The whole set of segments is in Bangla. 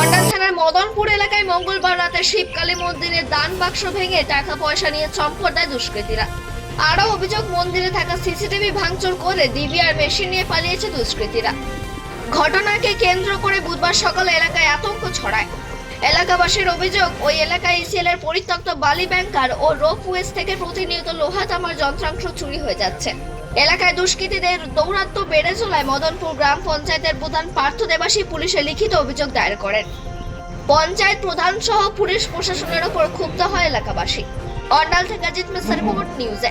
অন্ডাল থানার মদনপুর এলাকায় মঙ্গলবার রাতে শিবকালী মন্দিরের দান বাক্স ভেঙে টাকা পয়সা নিয়ে চম্পট দেয় দুষ্কৃতীরা। আরও অভিযোগ, মন্দিরে থাকা সিসিটিভি ভাঙচুর করে ডিভিআর মেশিন নিয়ে পালিয়েছে দুষ্কৃতীরা। ঘটনাকে কেন্দ্র করে বুধবার সকালে এলাকায় আতঙ্ক ছড়ায়। এলাকাবাসীর অভিযোগ, ওই এলাকায় ইসিএল এর পরিত্যক্ত বালি ব্যাংকার ও রোপওয়েস থেকে প্রতিনিয়ত লোহা তামার যন্ত্রাংশ চুরি হয়ে যাচ্ছে। এলাকায় দুষ্কৃতীদের দৌরাত্ম্য বেড়ে চলায় মদনপুর গ্রাম পঞ্চায়েতের প্রধান পার্থ দেবাসী পুলিশে লিখিত অভিযোগ দায়ের করেন। পঞ্চায়েত প্রধান সহ পুলিশ প্রশাসনের ওপর ক্ষুব্ধ হয় এলাকাবাসী। অন্ডাল থেকে অজিত মিশ্র রিপোর্ট, নিউজে।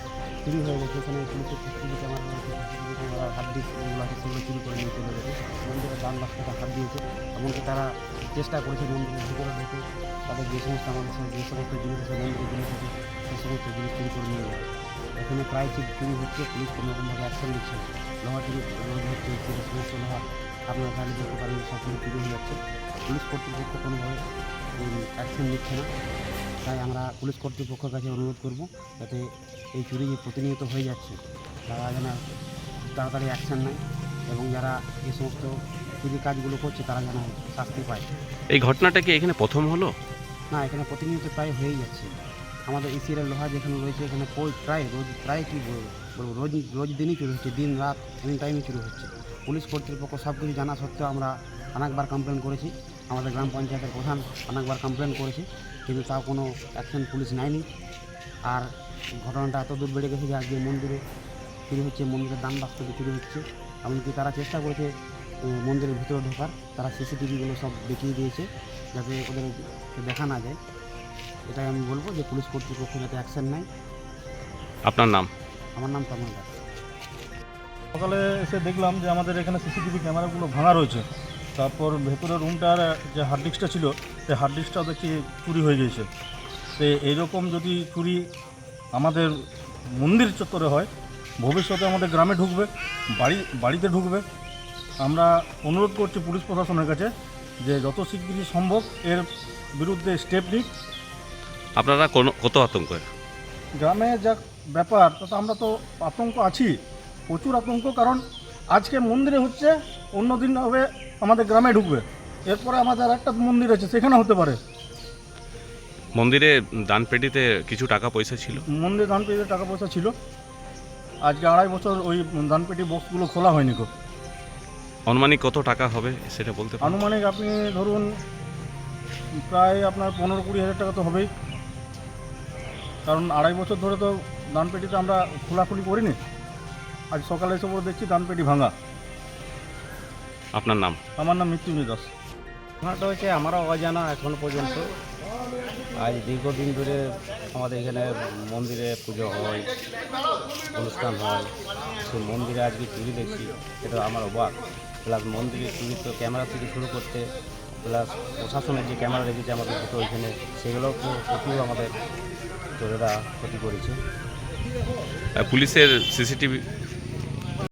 চুরি হয়ে গেছে এখানে পুলিশের ক্যামেরা রয়েছে সিসিটিভি ক্যামেরা হাত ডিস্ক আছে সেগুলো চুরি করে নিয়ে চলে গেছে। মন্দিরের দান বাক্সটা হাত দিয়েছে। এমনকি তারা চেষ্টা করেছে মন্দিরের ভিতরে ঢুকে। তাদের যে সমস্ত আমাদের সাথে যে সমস্ত জিনিস আছে, মন্দিরের জিনিস আছে সেই সমস্ত জিনিস চুরি করে নিয়ে যায় এখানে প্রায় ঠিক চুরি হচ্ছে, পুলিশ কোনো রকমভাবে অ্যাকশন নিচ্ছে লোহা চুরি হচ্ছে সেই সমস্ত লোহা, আপনারা তাহলে দেখতে পারেন সব চুরি হয়ে যাচ্ছে। পুলিশ কর্তৃপক্ষ কোনোভাবে অ্যাকশন নিচ্ছে না। তাই আমরা পুলিশ কর্তৃপক্ষের কাছে অনুরোধ করব যাতে এই চুরি যে প্রতিনিয়ত হয়ে যাচ্ছে। তারা যেন তাড়াতাড়ি অ্যাকশন নেয় এবং যারা এই সমস্ত চুরি কাজগুলো করছে তারা যেন শাস্তি পায়। এই ঘটনাটা কি এখানে প্রথম হলো? না এখানে প্রতিনিয়ত প্রায় হয়েই যাচ্ছে। আমাদের ইসিরের লোহা যেখানে রয়েছে এখানে প্রায়- প্রায় রোজ প্রায় কি বলব বলব, রোজ রোজ দিনই চুরি হচ্ছে দিন রাত এনি টাইমে চুরি হচ্ছে। পুলিশ কর্তৃপক্ষ সব কিছু জানা সত্ত্বেও আমরা অনেকবার কমপ্লেন করেছি। আমাদের গ্রাম পঞ্চায়েতের প্রধান অনেকবার কমপ্লেন করেছে কিন্তু তাও কোনো অ্যাকশন পুলিশ নেয়নি। আর ঘটনাটা এত দূর বেড়ে গেছে যে আজকে মন্দিরে চুরি হচ্ছে মন্দিরের দান বাক্স চুরি হচ্ছে। এমনকি তারা চেষ্টা করেছে মন্দিরের ভিতরে ঢোকার। তারা সিসিটিভিগুলো সব দেখিয়ে দিয়েছে যাতে ওদের দেখা না যায়। এটাই আমি বলব যে পুলিশ কর্তৃপক্ষ যাতে অ্যাকশন নেয়। আপনার নাম? আমার নাম তমল দাস। সকালে এসে দেখলাম যে আমাদের এখানে সিসিটিভি ক্যামেরাগুলো ভাঙা রয়েছে। তারপর ভেতরের রুমটার যে হার্ড ডিস্কটা ছিল সেই হার্ড ডিস্কটা দেখি চুরি হয়ে গিয়েছে। তো এইরকম যদি চুরি আমাদের মন্দির চত্বরে হয় ভবিষ্যতে আমাদের গ্রামে ঢুকবে বাড়ি বাড়িতে ঢুকবে। আমরা অনুরোধ করছি পুলিশ প্রশাসনের কাছে যে যত শিগগিরই সম্ভব এর বিরুদ্ধে স্টেপ নিক। আপনারা কোন কত আতঙ্ক গ্রামে যা ব্যাপার তাতে আমরা তো আতঙ্ক আছি প্রচুর আতঙ্ক কারণ আজকে মন্দিরে হচ্ছে অন্য দিন হবে আমাদের গ্রামে ঢুকবে। এরপরে আমাদের একটা মন্দির আছে সেখানে হতে পারে। মন্দিরে দান পেটিতে কিছু টাকা পয়সা ছিল? মন্দিরে দান পেটিতে টাকা পয়সা ছিল। আজকে আড়াই বছর ওই দান পেটি বক্সগুলো খোলা হয়নি গো। অনুমানিক কত টাকা হবে সেটা বলতে আনুমানিক আপনি ধরুন প্রায় আপনার পনেরো কুড়ি হাজার টাকা তো হবেই। কারণ আড়াই বছর ধরে তো দান পেটিতে আমরা খোলাখুলি করিনি। আজ সকালে এসে পরে দেখছি দান পেটি ভাঙা। আপনার নাম? আমার নাম মৃত্যুঞ্জয় দাস। ঘটনাটা হচ্ছে আমারও অজানা এখন পর্যন্ত। আজ দীর্ঘদিন ধরে আমাদের এখানে মন্দিরে পুজো হয় অনুষ্ঠান হয়। সেই মন্দিরে আজকে চুরি দেখছি এটা আমার অবাক। প্লাস মন্দিরে চুরি তো ক্যামেরা থেকে শুরু করতে প্লাস প্রশাসনের যে ক্যামেরা রেখেছে আমাদের দুটো ওইখানে সেগুলোও প্রতিও আমাদের চোরেরা ক্ষতি করেছে। পুলিশের সিসিটিভি